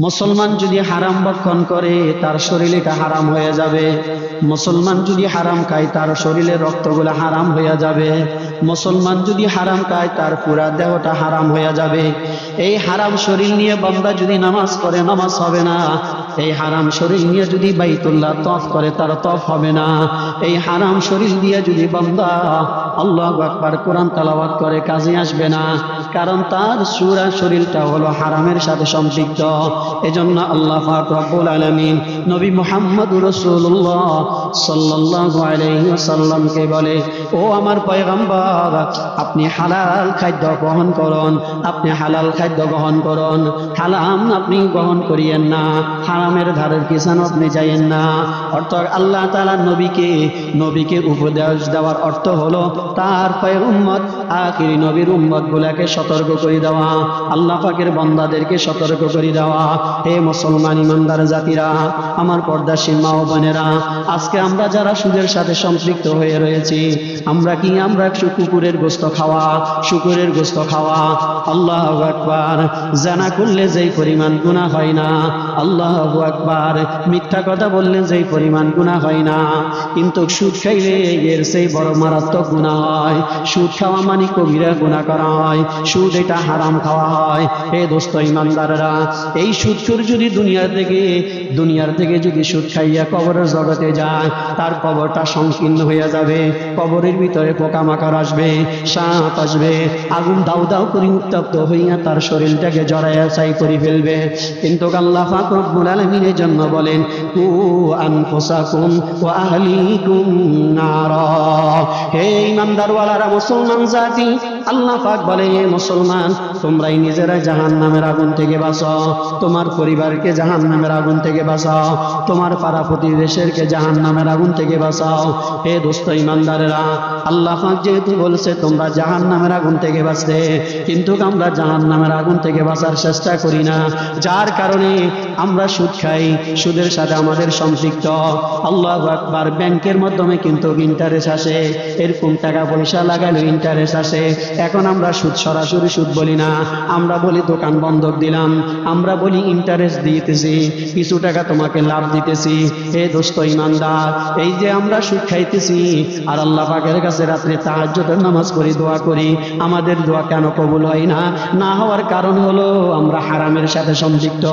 মুসলমান যদি হারাম ভক্ষণ করে, তার শরীরটা হারাম হয়ে যাবে। মুসলমান যদি হারাম খায়, তার শরীরের রক্তগুলো হারাম হয়ে যাবে। মুসলমান যদি হারাম খায়, তার পুরা দেহটা হারাম হয়ে যাবে। এই হারাম শরীর নিয়ে বান্দা যদি নামাজ করে নামাজ হবে না। এই হারাম শরীর নিয়ে যদি বাইতুল্লাহ তফ করে, তার তফ হবে না। এই হারাম শরীর দিয়ে যদি বান্দা আল্লাহ আকবার কোরআন তালাবাদ করে, কাজে আসবে না। কারণ তার সুরা শরীরটা হলো হারামের সাথে সম্পৃক্ত। এজন্য আল্লাহ রব্বুল আলামিন নবী মুহাম্মদ আলাইহি ওয়াসাল্লামকে বলে, ও আমার পয়গম্বর, আপনি হালাল খাদ্য গ্রহণ করুন, আপনি হালাল খাদ্য গ্রহণ করুন। হালাম আপনি গ্রহণ করিয়েন না। হারামের ধারের পিছানো আপনি যাইয়েন না? অর্থ আল্লাহ তালা নবীকে নবীকে উপদেশ দেওয়ার অর্থ হলো তার পয়গম্বর আখিরি নবীর উম্মত গুলাকে সতর্ক করে দেওয়া, আল্লাহ পাকের বন্দাদেরকে সতর্ক করে দেওয়া। হে মুসলমান ইমানদার জাতিরা, আমার পর্দাসীন মা ও বোনেরা, আজকে আমরা যারা সুদের সাথে সম্পৃক্ত হয়ে রয়েছি, আমরা কি আমরা কুকুরের গোস্ত খাওয়া, শুকুরের গোস্ত খাওয়া? আল্লাহ আকবার। জানা করলে যেই পরিমাণ গুণা হয় না, আল্লাহ আকবার। মিথ্যা কথা বললে যেই পরিমাণ গুণা হয় না, কিন্তু সুদ খাইলে এর সেই বড় মারাত্মক গুণা হয়। সুদ খাওয়া মানে কবিরা গুণা করা হয়, সুদ এটা হারাম খাওয়া হয়। হে দোস্ত ইমানদাররা, এই সুদখোর যদি দুনিয়া থেকে, দুনিয়ার থেকে যদি সুদ খাইয়া কবরের জগতে যায়, তার কবরটা সংকীর্ণ হয়ে যাবে, কবরের ভিতরে পোকামাকড় আসবে, সাপ আসবে, আগুন দাউ দাউ করে উত্তপ্ত হইয়া তার শরীরটাকে জড়াইয়া চাই করে ফেলবে। কিন্তু আল্লাহ পাক রব্বুল আলামিনের জন্য বলেন, কু আনফুসাকুম ওয়া আহলিকুম নারা। হে ইমানদারওয়ালারা, মুসলমান জাতি। আল্লাহ পাক বলে হে মুসলমান, তোমরাই নিজেরা জাহান্নামের আগুন থেকে বাঁচাও। তোমার পরিবারকে জাহান্নামের আগুন থেকে বাঁচাও। তোমার পাড়া প্রতিবেশেরকে জাহান্নামের আগুন থেকে বাঁচাও। হে দোস্ত ইমানদারেরা, আল্লাহ পাক যেহেতু বলছে, তোমরা জাহান্নামের আগুন থেকে বাঁচতে, কিন্তু আমরা জাহান নামের আগুন থেকে বাঁচার চেষ্টা করি না। যার কারণে আমরা সুদ খাই, সুদের সাথে আমাদের সম্পৃক্ত। আল্লাহ আকবার, ব্যাংকের মাধ্যমে কিন্তু ইন্টারেস্ট আসে। এরকম টাকা পয়সা লাগালে ইন্টারেস্ট আসে এখন আমরা সুদ সরাসরি সুদ বলি না। আমরা বলি দোকান বন্ধক দিলাম। আমরা বলি ইন্টারেস্ট দিতেছি। কিছু টাকা তোমাকে লাভ দিতেছি। হে দোস্ত ইমানদার, এই যে আমরা সুদ খাইতেছি, আর আল্লাহ পাকের কাছে রাত্রে তাহাজ্জুদের নামাজ করি দোয়া করি, আমাদের দোয়া কেন কবুল হয় না? না হওয়ার কারণ হলো আমরা হারামের সাথে সম্পৃক্ত।